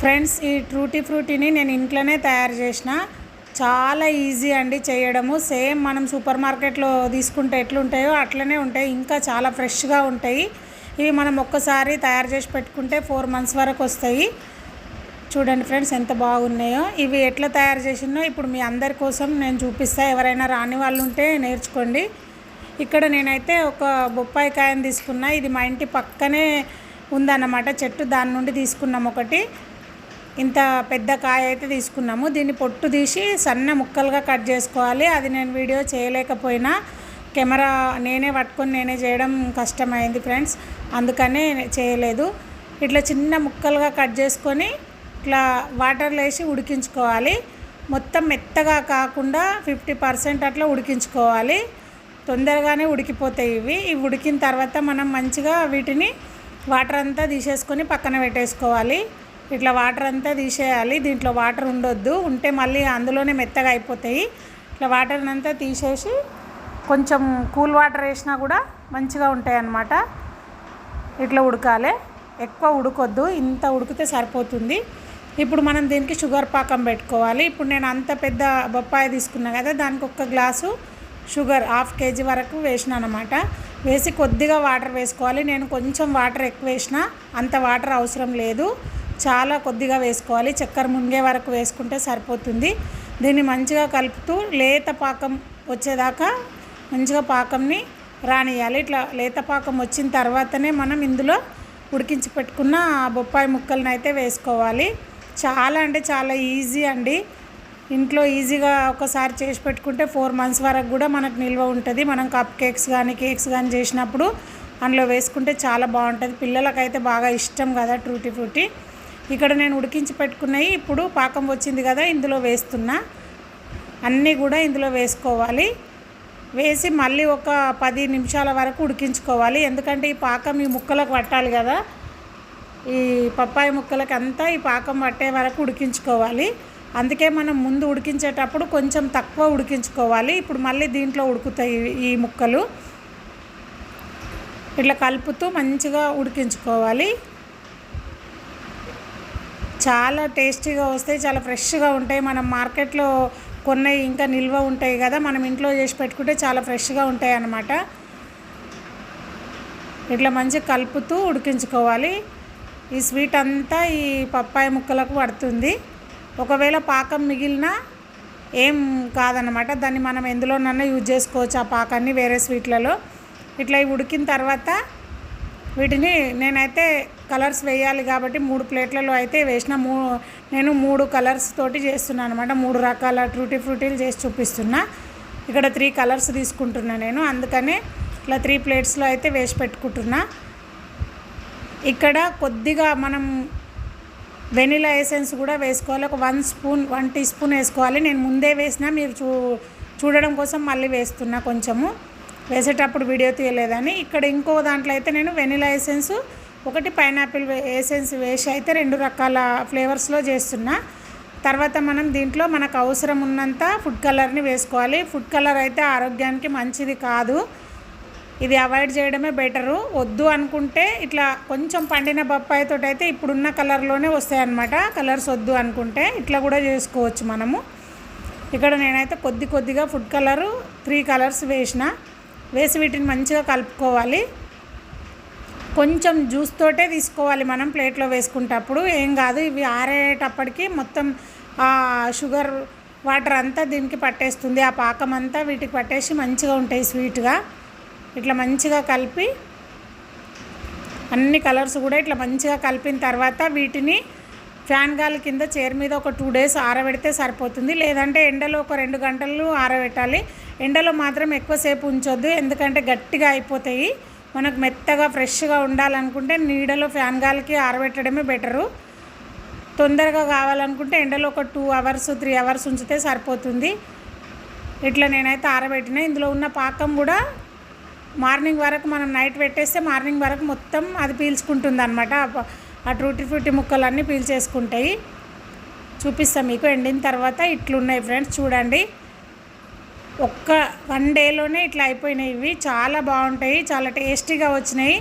Friends ఈ ట్రూటీ ఫ్రూటీని నేను ఇంట్లోనే తయారు చేసిన. చాలా ఈజీ అండి చేయడము. సేమ్ మనం సూపర్ మార్కెట్లో తీసుకుంటే ఎట్లుంటాయో అట్లనే ఉంటాయి. ఇంకా చాలా ఫ్రెష్గా ఉంటాయి. ఇవి మనం ఒక్కసారి తయారు చేసి పెట్టుకుంటే ఫోర్ మంత్స్ వరకు వస్తాయి. చూడండి ఫ్రెండ్స్ ఎంత బాగున్నాయో. ఇవి ఎట్లా తయారు చేసినో ఇప్పుడు మీ అందరి కోసం నేను చూపిస్తా. ఎవరైనా రాని వాళ్ళు ఉంటే నేర్చుకోండి. ఇక్కడ నేనైతే ఒక బొప్పాయి కాయని తీసుకున్నా. ఇది మా ఇంటి పక్కనే ఉందన్నమాట. చెట్టు దాని నుండి తీసుకున్నాం ఒకటి. ఇంత పెద్ద కాయ అయితే తీసుకున్నాము. దీన్ని పొట్టు తీసి సన్న ముక్కలుగా కట్ చేసుకోవాలి. అది నేను వీడియో చేయలేకపోయినా కెమెరా నేనే పట్టుకొని నేనే చేయడం కష్టమైంది ఫ్రెండ్స్. అందుకనే చేయలేదు. ఇట్లా చిన్న ముక్కలుగా కట్ చేసుకొని ఇట్లా వాటర్లో వేసి ఉడికించుకోవాలి. మొత్తం మెత్తగా కాకుండా ఫిఫ్టీ పర్సెంట్ అట్లా ఉడికించుకోవాలి. తొందరగానే ఉడికిపోతాయి ఇవి. ఇవి ఉడికిన తర్వాత మనం మంచిగా వీటిని వాటర్ అంతా తీసేసుకొని పక్కన పెట్టేసుకోవాలి. ఇట్లా వాటర్ అంతా తీసేయాలి. దీంట్లో వాటర్ ఉండొద్దు. ఉంటే మళ్ళీ అందులోనే మెత్తగా అయిపోతాయి. ఇట్లా వాటర్ అంతా తీసేసి కొంచెం కూల్ వాటర్ వేసినా కూడా మంచిగా ఉంటాయి అన్నమాట ఇట్లా ఉడకాలి. ఎక్కువ ఉడకొద్దు. ఇంత ఉడికితే సరిపోతుంది. ఇప్పుడు మనం దీనికి షుగర్ పాకం పెట్టుకోవాలి. ఇప్పుడు నేను అంత పెద్ద బొప్పాయి తీసుకున్నా కదా దానికి ఒక్క గ్లాసు షుగర్ హాఫ్ కేజీ వరకు వేసిన అనమాట వేసి కొద్దిగా వాటర్ వేసుకోవాలి. నేను కొంచెం వాటర్ ఎక్కువ వేసిన అంత వాటర్ అవసరం లేదు. చాలా కొద్దిగా వేసుకోవాలి. చక్కెర మునిగే వరకు వేసుకుంటే సరిపోతుంది. దీన్ని మంచిగా కలుపుతూ లేత పాకం వచ్చేదాకా మంచిగా పాకంని రానియాలి ఇట్లా లేత పాకం వచ్చిన తర్వాతనే మనం ఇందులో ఉడికించి పెట్టుకున్న బొప్పాయి ముక్కలను అయితే వేసుకోవాలి. చాలా అంటే చాలా ఈజీ అండి. ఇంట్లో ఈజీగా ఒకసారి చేసి పెట్టుకుంటే ఫోర్ మంత్స్ వరకు కూడా మనకు నిల్వ ఉంటుంది. మనం కప్ కేక్స్ కానీ కేక్స్ కానీ చేసినప్పుడు అందులో వేసుకుంటే చాలా బాగుంటుంది. పిల్లలకైతే బాగా ఇష్టం కదా ట్రూటీ ఫ్రూటీ. ఇక్కడ నేను ఉడికించి పెట్టుకున్నవి ఇప్పుడు పాకం వచ్చింది కదా ఇందులో వేస్తున్నా. అన్నీ కూడా ఇందులో వేసుకోవాలి. వేసి మళ్ళీ ఒక పది నిమిషాల వరకు ఉడికించుకోవాలి. ఎందుకంటే ఈ పాకం ఈ ముక్కలకు పట్టాలి కదా. ఈ పప్పాయి ముక్కలకి అంతా ఈ పాకం పట్టే వరకు ఉడికించుకోవాలి. అందుకే మనం ముందు ఉడికించేటప్పుడు కొంచెం తక్కువ ఉడికించుకోవాలి. ఇప్పుడు మళ్ళీ దీంట్లో ఉడుకుతాయి ఈ ముక్కలు. ఇట్లా కలుపుతూ మంచిగా ఉడికించుకోవాలి. చాలా టేస్టీగా వస్తాయి చాలా ఫ్రెష్గా ఉంటాయి. మనం మార్కెట్లో కొన్ని ఇంకా నిల్వ ఉంటాయి కదా మనం ఇంట్లో చేసి పెట్టుకుంటే చాలా ఫ్రెష్గా ఉంటాయి అన్నమాట. ఇట్లా మంచిగా కలుపుతూ ఉడికించుకోవాలి. ఈ స్వీట్ అంతా ఈ పప్పాయి ముక్కలకు పడుతుంది. ఒకవేళ పాకం మిగిలినా ఏం కాదనమాట దాన్ని మనం ఎందులోనన్నా యూజ్ చేసుకోవచ్చు ఆ పాకాన్ని వేరే స్వీట్లలో. ఇట్లా ఇవి ఉడికిన తర్వాత వీటిని నేనైతే కలర్స్ వేయాలి కాబట్టి మూడు ప్లేట్లలో అయితే వేసిన మూ నేను మూడు కలర్స్ తోటి చేస్తున్నాను అనమాట మూడు రకాల ట్రూటీ ఫ్రూటీలు చేసి చూపిస్తున్నా. ఇక్కడ త్రీ కలర్స్ తీసుకుంటున్నా నేను. అందుకనే ఇట్లా త్రీ ప్లేట్స్లో అయితే వేసి పెట్టుకుంటున్నా. ఇక్కడ కొద్దిగా మనం వెనిలా ఎసెన్స్ కూడా వేసుకోవాలి. ఒక one spoon one teaspoon వేసుకోవాలి. నేను ముందే వేసిన మీరు చూ చూడడం కోసం మళ్ళీ వేస్తున్నా కొంచెము. వేసేటప్పుడు వీడియో తీయలేదని. ఇక్కడ ఇంకో దాంట్లో అయితే నేను వెనిలా ఎసెన్స్ ఒకటి పైనాపిల్ ఎసెన్స్ వేసి అయితే రెండు రకాల ఫ్లేవర్స్లో చేస్తున్నా. తర్వాత మనం దీంట్లో మనకు అవసరం ఉన్నంత ఫుడ్ కలర్ని వేసుకోవాలి. ఫుడ్ కలర్ అయితే ఆరోగ్యానికి మంచిది కాదు. ఇది అవాయిడ్ చేయడమే బెటరు. వద్దు అనుకుంటే ఇట్లా కొంచెం పండిన బొప్పాయితో అయితే ఇప్పుడున్న కలర్లోనే వస్తాయి అన్నమాట కలర్స్ వద్దు అనుకుంటే ఇట్లా కూడా చేసుకోవచ్చు మనము. ఇక్కడ నేనైతే కొద్ది కొద్దిగా ఫుడ్ కలరు త్రీ కలర్స్ వేసిన. వేసి వీటిని మంచిగా కలుపుకోవాలి. కొంచెం జ్యూస్ తోటే తీసుకోవాలి మనం ప్లేట్లో వేసుకుంటప్పుడు. ఏం కాదు ఇవి ఆరేటప్పటికి మొత్తం షుగర్ వాటర్ అంతా దీనికి పట్టేస్తుంది. ఆ పాకం అంతా వీటికి పట్టేసి మంచిగా ఉంటాయి స్వీట్గా. ఇట్లా మంచిగా కలిపి అన్ని కలర్స్ కూడా ఇట్లా మంచిగా కలిపిన తర్వాత వీటిని ఫ్యాన్ గాలి కింద చైర్ మీద ఒక టూ డేస్ ఆరబెడితే సరిపోతుంది. లేదంటే ఎండలో ఒక రెండు గంటలు ఆరబెట్టాలి. ఎండలో మాత్రం ఎక్కువసేపు ఉంచొద్దు ఎందుకంటే గట్టిగా అయిపోతాయి. మనకు మెత్తగా ఫ్రెష్గా ఉండాలనుకుంటే నీడలో ఫ్యాన్ గాలికి ఆరబెట్టడమే బెటరు. తొందరగా కావాలనుకుంటే ఎండలో ఒక టూ అవర్స్ త్రీ అవర్స్ ఉంచితే సరిపోతుంది. ఇట్లా నేనైతే ఆరబెట్టిన. ఇందులో ఉన్న పాకం కూడా మార్నింగ్ వరకు మనం నైట్ పెట్టేస్తే మార్నింగ్ వరకు మొత్తం అది పీల్చుకుంటుంది అనమాట ఆ ట్రూటీ ఫ్రూటీ ముక్కలన్నీ పీల్చేసుకుంటాయి. చూపిస్తాం మీకు. ఎండిన తర్వాత ఇట్లున్నాయి ఫ్రెండ్స్ చూడండి. ఒక్క వన్ డేలోనే ఇట్లా అయిపోయినాయి ఇవి. చాలా బాగుంటాయి చాలా టేస్టీగా వచ్చినాయి.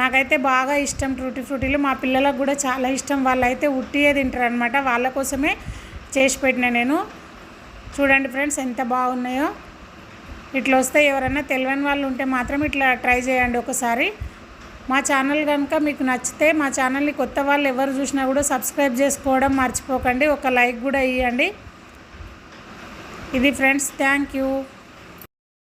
నాకైతే బాగా ఇష్టం ట్రూటీ ఫ్రూటీలు. మా పిల్లలకు కూడా చాలా ఇష్టం. వాళ్ళైతే ఉట్టియే తింటారు అనమాట వాళ్ళ కోసమే చేసి పెట్టిన నేను. చూడండి ఫ్రెండ్స్ ఎంత బాగున్నాయో. ఇట్లా వస్తే ఎవరైనా తెలియని వాళ్ళు ఉంటే మాత్రం ఇట్లా ట్రై చేయండి ఒకసారి. మా ఛానల్ కనుక మీకు నచ్చితే మా ఛానల్ని కొత్త వాళ్ళు ఎవరు చూసినా కూడా సబ్స్క్రైబ్ చేసుకోవడం మర్చిపోకండి. ఒక లైక్ కూడా ఇవ్వండి ఇది ఫ్రెండ్స్ థ్యాంక్ యూ